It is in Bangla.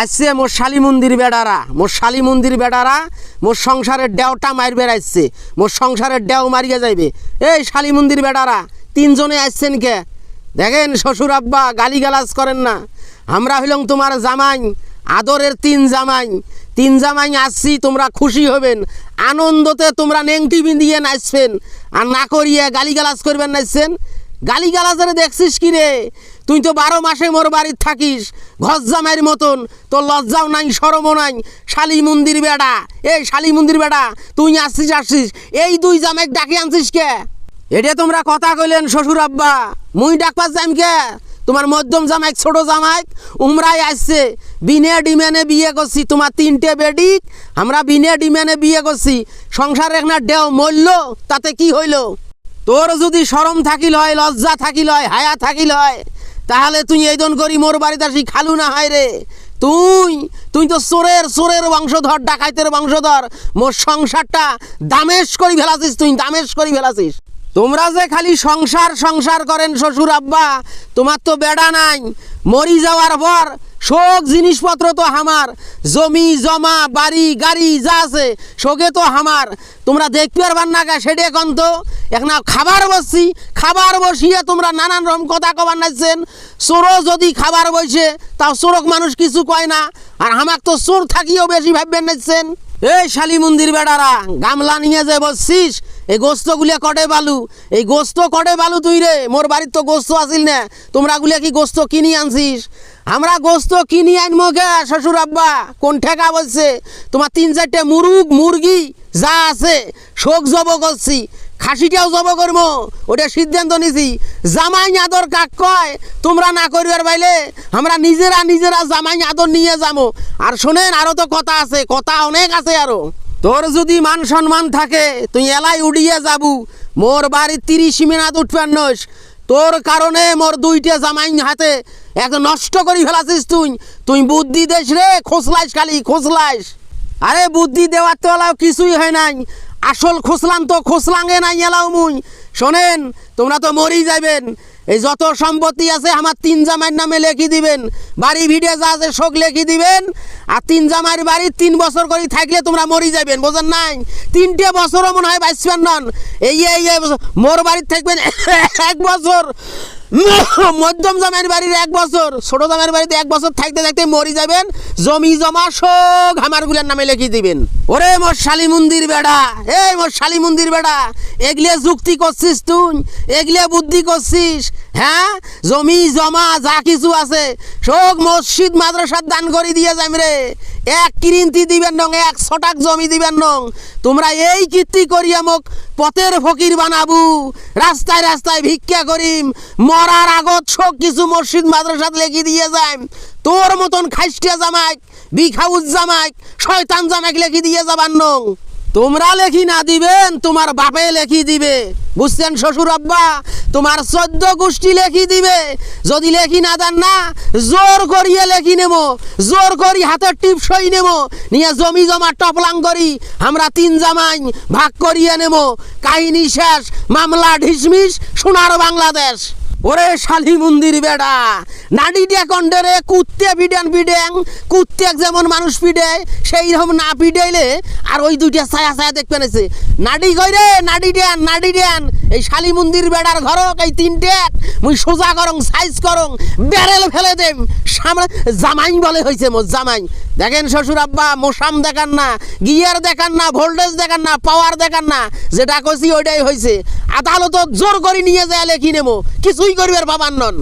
আসছে মোর শালি মন্দির বেড়ারা, মোর শালি মন্দির বেড়ারা, মোর সংসারের ডেওটা মার বেড়াইছে, মোর সংসারের ডেও মারিয়ে যাইবে। এই শালি মন্দির বেড়ারা, তিনজনে আসছেন কে? দেখেন শ্বশুর আব্বা গালিগালাজ করেন না। আমরা হইলাম তোমার জামাই, আদরের তিন জামাই। তিন জামাই আসছি, তোমরা খুশি হবেন। আনন্দতে তোমরা নেংটি বিঁধিয়ে নাচবেন। আর না করিয়ে গালিগালাজ করবেন নাচছেন। গালিগালাজের দেখছিস কি রে? তুই তো বারো মাসে মোর বাড়ির থাকিস ঘর জামাইয়ের মতন। তোর লজ্জাও নাই সরমও নাই। শালি মন্দির বেড়া। এই শালি মন্দির বেড়া, তুই আসছিস আসছিস। এই দুই জামাই ডাকে আনছিস কে? এটা তোমরা কথা কইলেন শ্বশুর আব্বা। মুই ডাকপাস যাইম কে? তোমার মধ্যম জামাইক, ছোট জামাইক, উমরাই আসছে। বিনে ডিমেনে বিয়ে করছি, তোমার তিনটে বেডি আমরা বিনে ডিমেনে বিয়ে করছি। সংসার একটা ডেও মরল, তাতে কি হইল? তোর যদি শরম থাকিল হয়, লজ্জা থাকিল হয়, হায়া থাকিল হয়, তাহলে তুই এই দন করি মোর বাড়িতে আসি খালু না হয় রে। তুই তুই তো চোরের চোরের বংশধর, ডাকাইতের বংশধর। মোর সংসারটা দামেশ করি ফেলাছিস তুই, দামেশ করি ফেলাছিস। তোমরা যে খালি সংসার সংসার করেন শ্বশুর আব্বা, তোমার তো বেড়া নাই। মরি যাওয়ার পর শোক জিনিসপত্র তো আমার। জমি, জমা, বাড়ি, গাড়ি, যা আছে, শোকে তো আমার। তোমরা দেখতে পারবার না গা, সেটা এখন তো এখন খাবার বসছি। খাবার বসিয়ে তোমরা নানান রকম কথা কবার নাচছেন। চোরও যদি খাবার বসে, তাও চোরক মানুষ কিছু কয় না। আর আমাক তো চোর থাকিও বেশি ভাববেন নাচছেন। এই শালি মন্দির বেড়ারা, গামলা নিয়ে যে বসছিস, এই গোস্তগুলিয়া কটে বালু, এই গোস্ত কটে বালু তুই রে, মোর বাড়ির তো গোস্ত আসিল না, তোমরা গুলিয়া কি গোস্ত কিনি আনছিস? আমরা গোস্ত কিনি আনব গে, শ্বশুর আব্বা, কোন ঠেকা বলছে? তোমার তিন চারটে মুরুগ, মুরগি যা আছে, শোক জব করছি। খাসিটাও জব করব, ওটা সিদ্ধান্ত নিছি। জামাই আদর কাক কয়, তোমরা না করিবার বাইলে আমরা নিজেরা নিজেরা জামাই আদর নিয়ে যাব আর শোনেন, আরও তো কথা আছে, কথা অনেক আছে আরও। তোর যদি মান সম্মান থাকে, তুই এলাই উড়িয়ে যাবু। মোর বাড়ির তিরিশ মিনিট উঠবেন নস। তোর কারণে মোর দুইটা জামাই হাতে এক নষ্ট করি ফেলাছিস তুই। তুই বুদ্ধি দেশ রে খোসলাইস খালি খোসলাইস আরে বুদ্ধি দেওয়ার তো কিছুই হয় নাই। আসল খোসলাম তো খোসলাঙ্গে নাই এলাও মুই। শোনেন, তোমরা তো মরি যাবেন এই যত সম্পত্তি আছে, আমার তিন জামাইয়ের নামে লেখি দিবেন। বাড়ি ভিড়ে যা আছে শোক লেখি দিবেন। আর তিন জামাইয়ের বাড়ি তিন বছর করে থাকলে তোমরা মরি যাবেন বোঝেন নাই? তিনটে বছরও মনে হয় বাঁচবেন নন। এই মোর বাড়ির থাকবেন এক বছর। মধ্যম জামাইয়ের বাড়ির এক বছর, ছোট জামাইয়ের বাড়িতে এক বছর থাকতে থাকতে মরি যাবেন, জমি জমা শোক হামারগুলোর নামে লিখে দিবেন। ওরে মোর শালি মন্দির বেড়া, এই মোর শালি মন্দির বেড়া এগলে যুক্তি করছিস তুই এগলে বুদ্ধি করছিস হ্যাঁ? জমি জমা যা কিছু আছে শোক মসজিদ মাদ্রাসার দান করে দিয়ে যাম রে। এক কিরিন্তি দিবেন নং, এক ছটাক জমি দিবেন নং। তোমরা এই কীর্তি করিয়া মোক পথের ফকির বানাবু। রাস্তায় রাস্তায় ভিক্ষা করিম। মরার আগত সব কিছু মসজিদ মাদ্রাসাত লেখি দিয়ে যাই তোর মতন খাইস্টিয়া জামাইক বিখাউজ জামাইক, শয়তান জামাইক লেখি দিয়ে যাবার নং। তোমরা লেখি না দিবেন, তোমার বাপে লেখি দিবে। বুঝছেন শ্বশুর আব্বা? তোমার চোদ্দ গোষ্ঠী লেখি দিবে। যদি লেখি না দেন না, জোর করিয়ে লেখি নেব। জোর করি হাতের টিপ সই নেব। নিয়ে জমি জমা টপলাং করি। আমরা তিন জামাই ভাগ করিয়ে নেব। কাহিনী শেষ, মামলা ঢিসমিস, সোনার বাংলাদেশ। ওরে শালি মন্দির বেড়া। নাডি দিয়ে কন্ডেরে কুত্তে পিডেন পিডেং কুত্তে যেমন মানুষ পিডে সেই রকম না পিডাইলে আর ওই দুইটা ছায়া ছায়া দেখবে নেছে নাডি কই রে, নাডি দেন নাডি দেন। এই শালি মন্দির বেড়ার ঘরক, এই তিনটে মুই সোজা করং, সাইজ করং বেরেল ফেলে দেম। সামনে জামাই বলে হয়েছে মোর জামাই। দেখেন শ্বশুর আব্বা মোসাম দেখান না, গিয়ার দেখান না, ভোল্টেজ দেখান না, পাওয়ার দেখান না। যেটা কছি ওইটাই হয়েছে আদালত জোর করে নিয়ে যায় লেখি নেব কিছুই করিবার বাবার নন।